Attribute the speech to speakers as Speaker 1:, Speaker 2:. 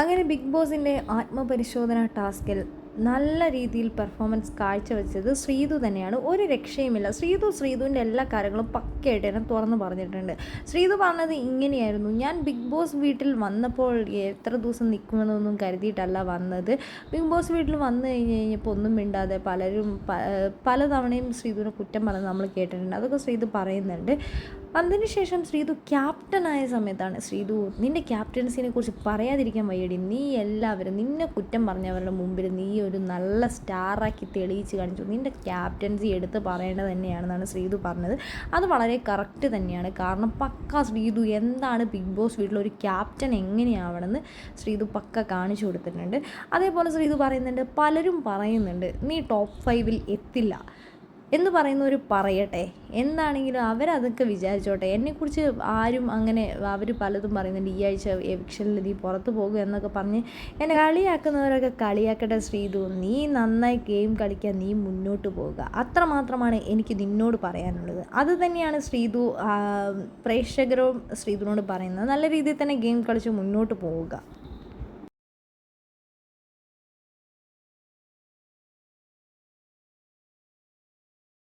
Speaker 1: അങ്ങനെ ബിഗ് ബോസിന്റെ ആത്മപരിശോധന ടാസ്കിൽ നല്ല രീതിയിൽ പെർഫോമൻസ് കാഴ്ചവെച്ചത് ശ്രീതു തന്നെയാണ്. ഒരു രക്ഷയുമില്ല. ശ്രീതു ശ്രീതുവിന്റെ എല്ലാ കാര്യങ്ങളും പക്കയായിട്ട് എന്നെ തുറന്ന് പറഞ്ഞിട്ടുണ്ട്. ശ്രീതു പറഞ്ഞത് ഇങ്ങനെയായിരുന്നു. ഞാൻ ബിഗ് ബോസ് വീട്ടിൽ വന്നപ്പോൾ എത്ര ദിവസം നിൽക്കുമെന്നൊന്നും കരുതിയിട്ടല്ല വന്നത്. ബിഗ് ബോസ് വീട്ടിൽ വന്നു കഴിഞ്ഞ് കഴിഞ്ഞപ്പോൾ ഒന്നും മിണ്ടാതെ പലരും പലതവണയും ശ്രീതുവിനെ കുറ്റം പറഞ്ഞ് നമ്മൾ കേട്ടിട്ടുണ്ട്. അതൊക്കെ ശ്രീതു പറയുന്നുണ്ട്. അതിനുശേഷം ശ്രീതു ക്യാപ്റ്റനായ സമയത്താണ്. ശ്രീതു നിന്റെ ക്യാപ്റ്റൻസിനെ കുറിച്ച് പറയാതിരിക്കാൻ വയ്യടി. നീ എല്ലാവരും നിന്നെ കുറ്റം പറഞ്ഞവരുടെ മുമ്പിൽ നീ ഒരു നല്ല സ്റ്റാറാക്കി തെളിയിച്ച് കാണിച്ചു. നിന്റെ ക്യാപ്റ്റൻസി എടുത്ത് പറയേണ്ടത് തന്നെയാണെന്നാണ് ശ്രീതു പറഞ്ഞത്. അത് വളരെ കറക്റ്റ് തന്നെയാണ്. കാരണം പക്ക ശ്രീതു എന്താണ് ബിഗ് ബോസ് വീട്ടിൽ ഒരു ക്യാപ്റ്റൻ എങ്ങനെയാവണമെന്ന് ശ്രീതു പക്ക കാണിച്ചു കൊടുത്തിട്ടുണ്ട്. അതേപോലെ ശ്രീതു പറയുന്നുണ്ട് പലരും പറയുന്നുണ്ട് നീ ടോപ്പ് ഫൈവിൽ എത്തില്ല. എന്ന് പറയുന്നവർ പറയട്ടെ. എന്താണെങ്കിലും അവരതൊക്കെ വിചാരിച്ചോട്ടെ. എന്നെക്കുറിച്ച് ആരും അങ്ങനെ അവർ പലതും പറയുന്നുണ്ട്. ഈ ആഴ്ച എവിക്ഷനിൽ നീ പുറത്ത് പോകുക എന്നൊക്കെ പറഞ്ഞ് എന്നെ കളിയാക്കുന്നവരൊക്കെ കളിയാക്കട്ടെ ശ്രീതു. നീ നന്നായി ഗെയിം കളിക്കാൻ നീ മുന്നോട്ട് പോവുക അത്രമാത്രമാണ് എനിക്ക് നിന്നോട് പറയാനുള്ളത്. അത് തന്നെയാണ് ശ്രീതു പ്രേക്ഷകരും ശ്രീതുവിനോട് പറയുന്നത്. നല്ല രീതിയിൽ തന്നെ ഗെയിം കളിച്ച് മുന്നോട്ട് പോവുക.